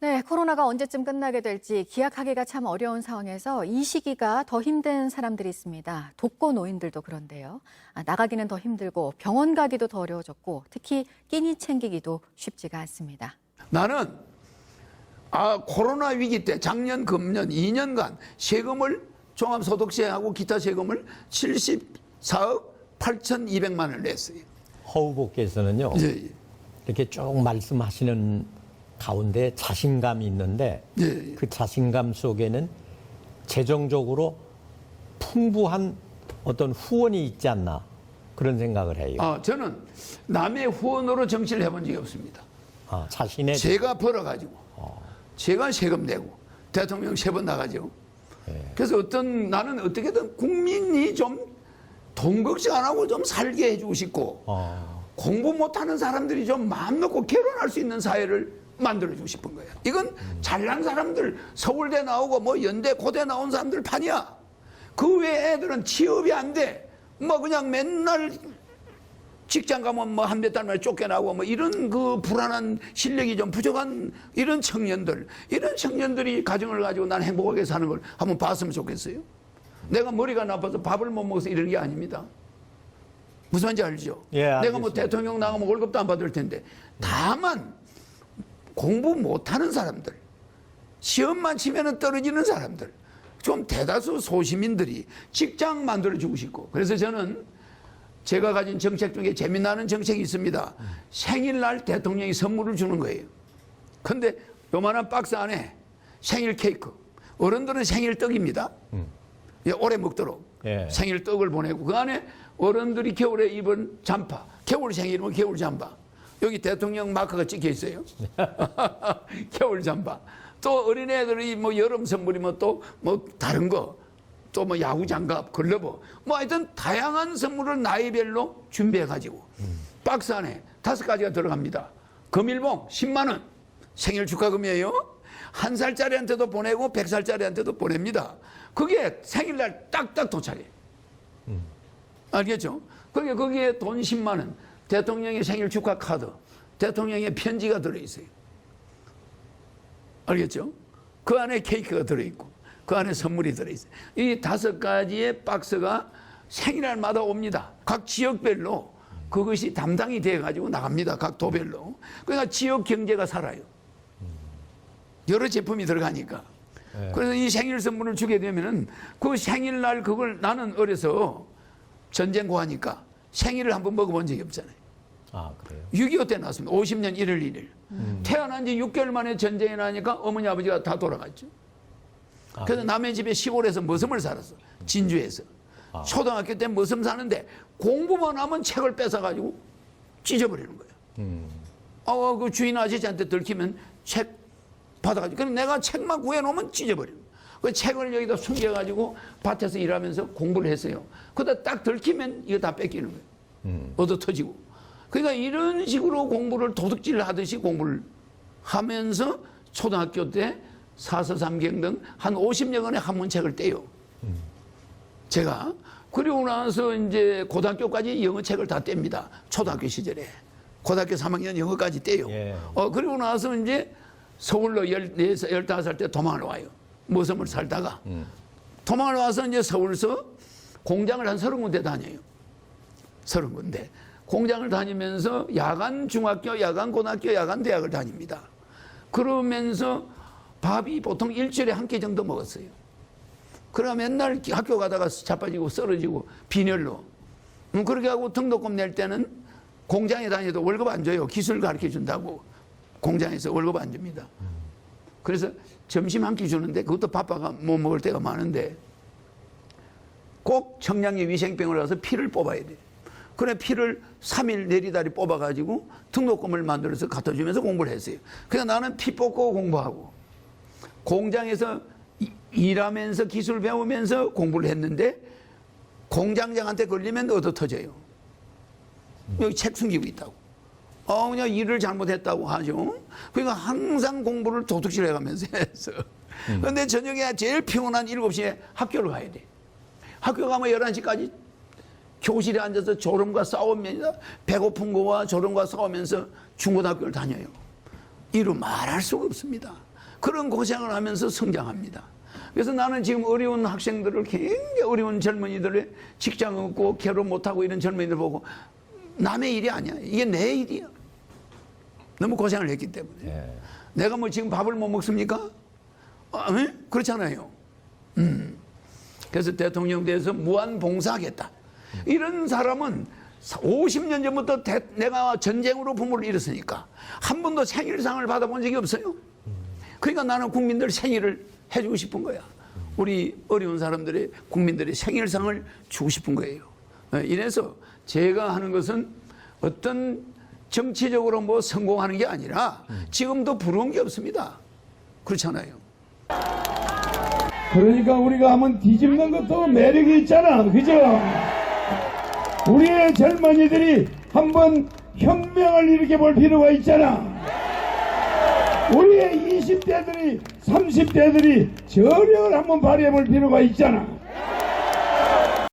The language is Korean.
네, 코로나가 언제쯤 끝나게 될지 기약하기가 참 어려운 상황에서 이 시기가 더 힘든 사람들이 있습니다. 독거 노인들도 그런데요. 아, 나가기는 더 힘들고 병원 가기도 더 어려워졌고 특히 끼니 챙기기도 쉽지가 않습니다. 나는 아 코로나 위기 때 작년 금년 2년간 세금을 종합소득세하고 기타 세금을 74억 8,200만 원을 냈어요. 허 후보께서는요 예, 이렇게 쭉 말씀하시는 가운데 자신감이 있는데 예, 예. 그 자신감 속에는 재정적으로 풍부한 어떤 후원이 있지 않나 그런 생각을 해요. 아 저는 남의 후원으로 정치를 해본 적이 없습니다. 아, 자신의 제가 벌어가지고 제가 세금 내고 대통령 세 번 나가죠. 그래서 어떤 나는 어떻게든 국민이 좀 돈 걱정 안 하고 좀 살게 해주고 싶고 어, 공부 못하는 사람들이 좀 마음 놓고 결혼할 수 있는 사회를 만들어주고 싶은 거예요. 이건 잘난 사람들 서울대 나오고 뭐 연대 고대 나온 사람들 판이야. 그외 애들은 취업이 안 돼. 뭐 그냥 맨날 직장 가면 뭐 한 몇 달 만에 쫓겨나고 뭐 이런 그 불안한 실력이 좀 부족한 이런 청년들 이런 청년들이 가정을 가지고 난 행복하게 사는 걸 한번 봤으면 좋겠어요. 내가 머리가 나빠서 밥을 못 먹어서 이런 게 아닙니다. 무슨 말인지 알죠? 예, 내가 뭐. 대통령 나가면 월급도 안 받을 텐데 다만 공부 못하는 사람들 시험만 치면은 떨어지는 사람들 좀 대다수 소시민들이 직장 만들어주고 싶고 그래서 저는 제가 가진 정책 중에 재미나는 정책이 있습니다. 생일날 대통령이 선물을 주는 거예요. 근데 요만한 박스 안에 생일 케이크 어른들은 생일 떡입니다. 예, 오래 먹도록 예. 생일 떡을 보내고 그 안에 어른들이 겨울에 입은 잠바 겨울 생일이면 겨울 잠바 여기 대통령 마크가 찍혀 있어요. 겨울 잠바 또 어린애들이 뭐 여름 선물이면 또 뭐 다른 거 또 뭐 야구 장갑 글러브 뭐 하여튼 다양한 선물을 나이별로 준비해 가지고 박스 안에 다섯 가지가 들어갑니다. 금일봉 10만 원 생일 축하금이에요. 한 살짜리한테도 보내고 백 살짜리한테도 보냅니다. 그게 생일날 딱딱 도착해. 알겠죠? 그게 거기에 돈 10만 원, 대통령의 생일 축하 카드, 대통령의 편지가 들어있어요. 알겠죠? 그 안에 케이크가 들어있고, 그 안에 선물이 들어있어요. 이 다섯 가지의 박스가 생일날마다 옵니다. 각 지역별로 그것이 담당이 돼가지고 나갑니다. 각 도별로. 그러니까 지역 경제가 살아요. 여러 제품이 들어가니까. 예. 그래서 이 생일 선물을 주게 되면은 그 생일날 그걸 나는 어려서 전쟁 고하니까 생일을 한 번 먹어본 적이 없잖아요. 아 그래요. 6.25때 났습니다. 50년 1월 1일. 태어난 지 6개월 만에 전쟁이 나니까 어머니 아버지가 다 돌아갔죠. 아, 그래서 남의 집에 시골에서 머슴을 살았어. 진주에서. 아. 초등학교 때 머슴 사는데 공부만 하면 책을 뺏어가지고 찢어버리는 거예요. 음, 어, 그 주인 아저씨한테 들키면 책 받아가지고. 그럼 내가 책만 구해놓으면 찢어버려요. 그 책을 여기다 숨겨가지고 밭에서 일하면서 공부를 했어요. 그러다 딱 들키면 이거 다 뺏기는 거예요. 음. 얻어 터지고. 그러니까 이런 식으로 공부를 도둑질 하듯이 공부를 하면서 초등학교 때 사서삼경 등 한 50여 권의 한문책을 떼요. 제가. 그리고 나서 이제 고등학교까지 영어책을 다 뗍니다. 초등학교 시절에. 고등학교 3학년 영어까지 떼요. 예. 어, 그리고 나서 이제 서울로 14살, 15살 때 도망을 와요. 모섬을 살다가. 도망을 와서 이제 서울서 공장을 한 서른 군데 다녀요. 서른 군데. 공장을 다니면서 야간 중학교, 야간 고등학교, 야간 대학을 다닙니다. 그러면서 밥이 보통 일주일에 한 끼 정도 먹었어요. 그러나 맨날 학교 가다가 자빠지고 쓰러지고 빈혈로. 음, 그렇게 하고 등록금 낼 때는 공장에 다녀도 월급 안 줘요. 기술 가르쳐 준다고. 공장에서 월급 안 줍니다. 그래서 점심 한 끼 주는데 그것도 바빠가 못 먹을 때가 많은데 꼭 청량리 위생병을 가서 피를 뽑아야 돼. 그래 피를 3일 내리다리 뽑아가지고 등록금을 만들어서 갖다 주면서 공부를 했어요. 그래서 나는 피 뽑고 공부하고 공장에서 이- 일하면서 기술 배우면서 공부를 했는데 공장장한테 걸리면 얻어 터져요. 여기 책 숨기고 있다고. 어, 그냥 일을 잘못했다고 하죠. 그러니까 항상 공부를 도둑질 해가면서 했어. 근데 저녁에 제일 피곤한 7시에 학교를 가야 돼. 학교 가면 11시까지 교실에 앉아서 졸음과 싸우면서 배고픈 거와 졸음과 싸우면서 중고등학교를 다녀요. 이루 말할 수가 없습니다. 그런 고생을 하면서 성장합니다. 그래서 나는 지금 어려운 학생들을 굉장히 어려운 젊은이들의 직장 없고 결혼 못하고 이런 젊은이들 보고 남의 일이 아니야. 이게 내 일이야. 너무 고생을 했기 때문에. 예. 내가 뭐 지금 밥을 못 먹습니까? 아, 에? 그렇잖아요. 음. 그래서 대통령 돼서 무한 봉사하겠다. 이런 사람은 50년 전부터 대- 내가 전쟁으로 부모를 잃었으니까 한 번도 생일상을 받아본 적이 없어요. 그러니까 나는 국민들 생일을 해주고 싶은 거야. 우리 어려운 사람들의 국민들의 생일상을 주고 싶은 거예요. 어, 이래서 제가 하는 것은 어떤 정치적으로 뭐 성공하는 게 아니라 지금도 부러운 게 없습니다. 그렇잖아요. 그러니까 우리가 한번 뒤집는 것도 매력이 있잖아. 그죠? 우리의 젊은이들이 한번 혁명을 일으켜 볼 필요가 있잖아. 우리의 20대들이, 30대들이 저력을 한번 발휘해 볼 필요가 있잖아.